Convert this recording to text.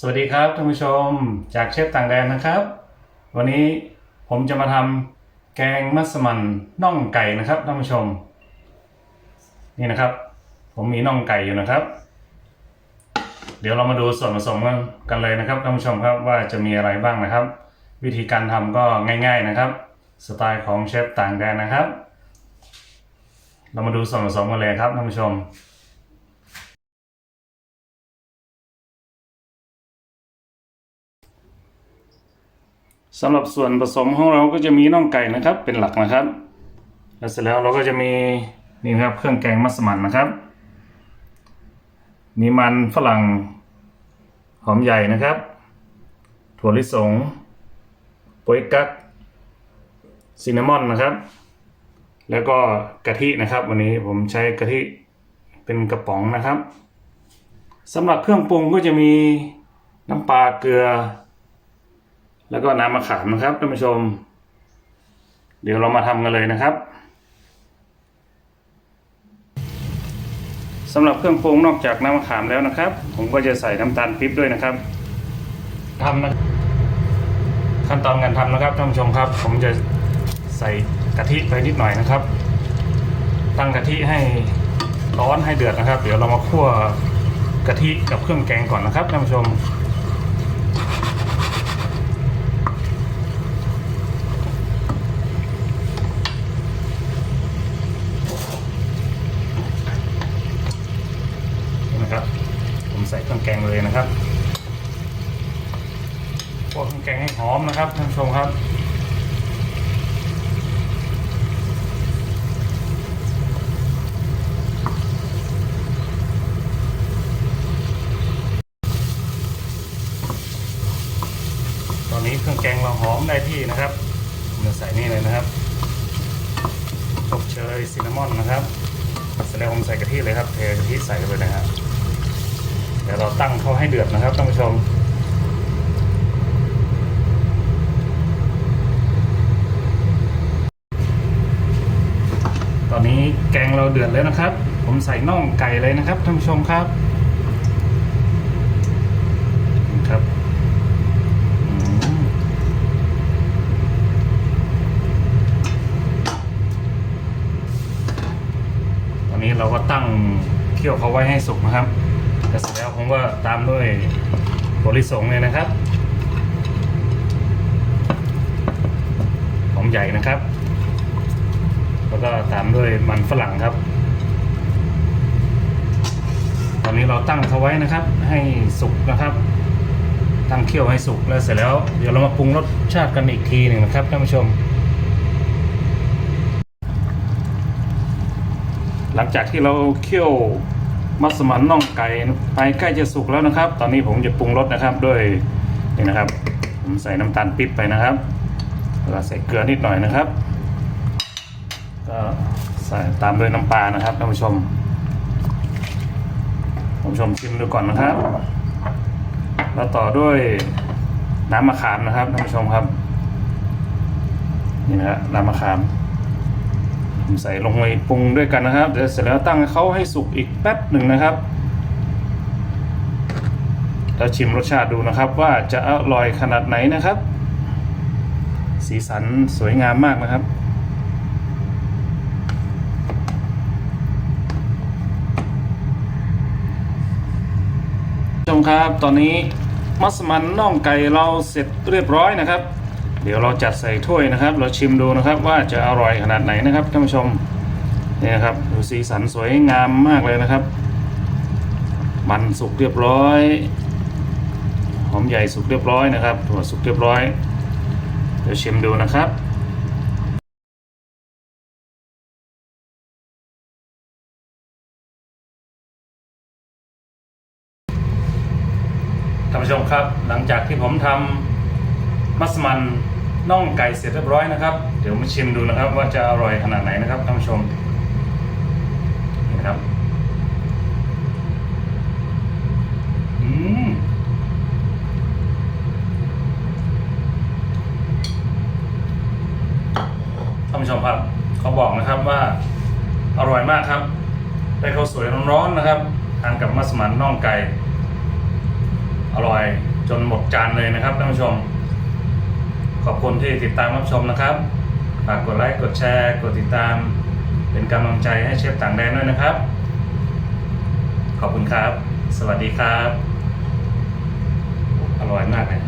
สวัสดีครับท่านผู้ชมจากเชฟต่างแดนนะครับ วันนี้ผมจะมาทำแกงมัสมั่นน่องไก่นะครับท่านผู้ชม นี่นะครับ ผมมีน่องไก่อยู่นะครับ เดี๋ยวเรามาดูส่วนผสมกันกันเลยนะครับท่านผู้ชมครับว่าจะมีอะไรบ้างนะครับ วิธีการทำก็ง่าย ๆนะครับ สไตล์ของเชฟต่างแดนนะครับ เรามาดูส่วนผสมกันเลยครับท่านผู้ชม สำหรับส่วนผสมของเราก็จะมีน่องไก่นะครับ เป็นหลักนะครับ แล้วเสร็จแล้วเราก็จะมีนี่ครับเครื่องแกงมัสมั่นนะครับ มีมันฝรั่งหอมใหญ่นะครับ ถั่วลิสงโป๊ยกั๊กซินนามอนนะครับ แล้วก็กะทินะครับ วันนี้ผมใช้กะทิเป็นกระป๋องนะครับสำหรับเครื่องปรุงก็จะมีน้ำปลาเกลือ แล้วก็น้ำมะขามนะครับท่านผู้ชม เดี๋ยวเรามาทำกันเลยนะครับสำหรับเครื่องปรุงนอกจากน้ำมะขามแล้วนะครับ ผมก็จะใส่น้ำตาลปี๊บด้วยนะครับทำนะขั้นตอนการทำนะครับท่านผู้ชมครับ ผมจะใส่กะทิไปนิดหน่อยนะครับ ตั้งกะทิให้ร้อนให้เดือดนะครับ เดี๋ยวเรามาคั่วกะทิกับเครื่องแกงก่อนนะครับท่านผู้ชม นี่นะครับ ผม ใส่เครื่องแกงเลยนะครับพวกเครื่องแกงให้หอมนะครับท่านผู้ชมครับตอนนี้เครื่องแกงเราหอมได้ที่นะครับผมจะใส่นี่เลยนะครับอบเชยซินนามอนนะครับเสร็จแล้วผมใส่กะทิเลยครับ เทกะทิใส่ไปเลยนะครับ ตั้งเขาให้เดือดนะครับท่านผู้ชมตอนนี้แกงเราเดือดแล้วนะครับ ผมใส่น่องไก่เลยนะครับท่านผู้ชมครับนะครับตอนนี้เราก็ตั้งเคี่ยวเขาไว้ให้สุกนะครับ เสร็จแล้วผมก็ตามด้วยถั่วลิสงเลยนะครับหอมใหญ่นะครับ แล้วก็ตามด้วยมันฝรั่งครับ ตอนนี้เราตั้งเขาไว้นะครับ ให้สุกนะครับ ตั้งเคี่ยวให้สุกแล้วเสร็จแล้วเดี๋ยวเรามาปรุงรสชาติกันอีกทีหนึ่งนะครับท่านผู้ชมหลังจากที่เราเคี่ยว มัสมั่นน่องไก่ไปใกล้จะสุกแล้วนะครับ ตอนนี้ผมจะปรุงรสนะครับด้วยนี่นะครับ ผมใส่น้ำตาลปิ๊บไปนะครับแล้วใส่เกลือนิดหน่อยนะครับก็ใส่ตามด้วยน้ำปลานะครับท่านผู้ชมผมชมชิมดูก่อนนะครับ แล้วต่อด้วยน้ำมะขามนะครับท่านผู้ชมครับนี่นะฮะน้ำมะขามผม ใส่ลงไปปรุงด้วยกันนะครับเดี๋ยวเสร็จแล้วตั้งเขาให้สุกอีกแป๊บหนึ่งนะครับ แล้วชิมรสชาติดูนะครับว่าจะอร่อยขนาดไหนนะครับ สีสันสวยงามมากนะครับชมครับ ตอนนี้มัสมั่นน่องไก่เราเสร็จเรียบร้อยนะครับ เดี๋ยวเราจัดใส่ถ้วยนะครับ เราชิมดูนะครับว่าจะอร่อยขนาดไหนนะครับท่านผู้ชมนี่นะครับดูสีสันสวยงามมากเลยนะครับ มันสุกเรียบร้อยหอมใหญ่สุกเรียบร้อยนะครับถั่วสุกเรียบร้อยเดี๋ยวชิมดูนะครับท่านผู้ชมครับหลังจากที่ผมทำมัสมั่น น่องไก่เสร็จเรียบร้อยนะครับ เดี๋ยวมาชิมดูนะครับ ว่าจะอร่อยขนาดไหนนะครับท่านผู้ชมนะครับอืมท่านผู้ชมครับเขาบอกนะครับว่าอร่อยมากครับ ได้ข้าวสวยร้อนๆนะครับทานกับมัสมั่นน่องไก่ อร่อยจนหมดจานเลยนะครับท่านผู้ชม ขอบคุณที่ติดตามรับชมนะครับ ฝากกดไลค์กดแชร์ กดติดตาม เป็นกำลังใจให้เชฟต่างแดนด้วยนะครับ ขอบคุณครับ สวัสดีครับ อร่อยมากเลย